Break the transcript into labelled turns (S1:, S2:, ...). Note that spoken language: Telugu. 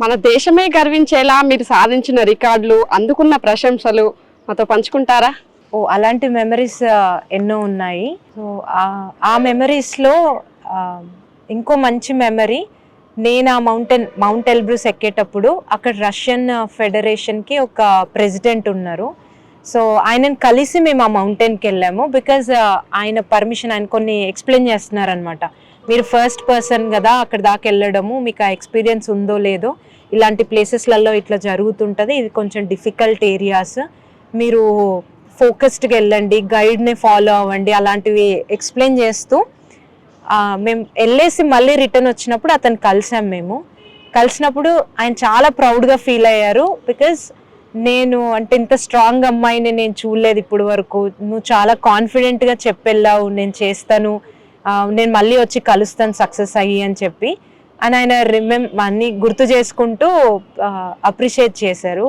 S1: మన దేశమే గర్వించేలా మీరు సాధించిన రికార్డులు అందుకున్న ప్రశంసలు మాతో పంచుకుంటారా?
S2: ఓ అలాంటి మెమరీస్ ఎన్నో ఉన్నాయి. సో ఆ- మెమరీస్లో ఇంకో మంచి మెమరీ నేను ఆ మౌంటైన్ మౌంట్ ఎల్బ్రూస్ ఎక్కేటప్పుడు అక్కడ రష్యన్ ఫెడరేషన్కి ఒక ప్రెసిడెంట్ ఉన్నారు. సో ఆయనను కలిసి మేము ఆ మౌంటైన్కి వెళ్ళాము బికాజ్ uh, ఆయన పర్మిషన్ ఆయన కొన్ని ఎక్స్ప్లెయిన్ చేస్తున్నారనమాట మీరు ఫస్ట్ పర్సన్ కదా అక్కడ దాకా వెళ్ళడము మీకు ఆ ఎక్స్పీరియన్స్ ఉందో లేదో ఇలాంటి ప్లేసెస్లలో ఇట్లా జరుగుతుంటుంది. ఇది కొంచెం డిఫికల్ట్ ఏరియాస్ మీరు ఫోకస్డ్గా వెళ్ళండి గైడ్ని ఫాలో అవ్వండి అలాంటివి ఎక్స్ప్లెయిన్ చేస్తూ మేము వెళ్ళేసి మళ్ళీ రిటర్న్ వచ్చినప్పుడు అతను కలిసాం మేము. కలిసినప్పుడు ఆయన చాలా ప్రౌడ్గా ఫీల్ అయ్యారు బికాజ్ నేను అంటే ఇంత స్ట్రాంగ్ అమ్మాయిని నేను చూడలేదు ఇప్పుడు వరకు. నువ్వు చాలా కాన్ఫిడెంట్గా చెప్పెళ్ళావు నేను చేస్తాను నేను మళ్ళీ వచ్చి కలుస్తాను సక్సెస్ అయ్యి అని చెప్పి. అని ఆయన రిమెం అన్ని గుర్తు చేసుకుంటూ అప్రిషియేట్ చేశారు.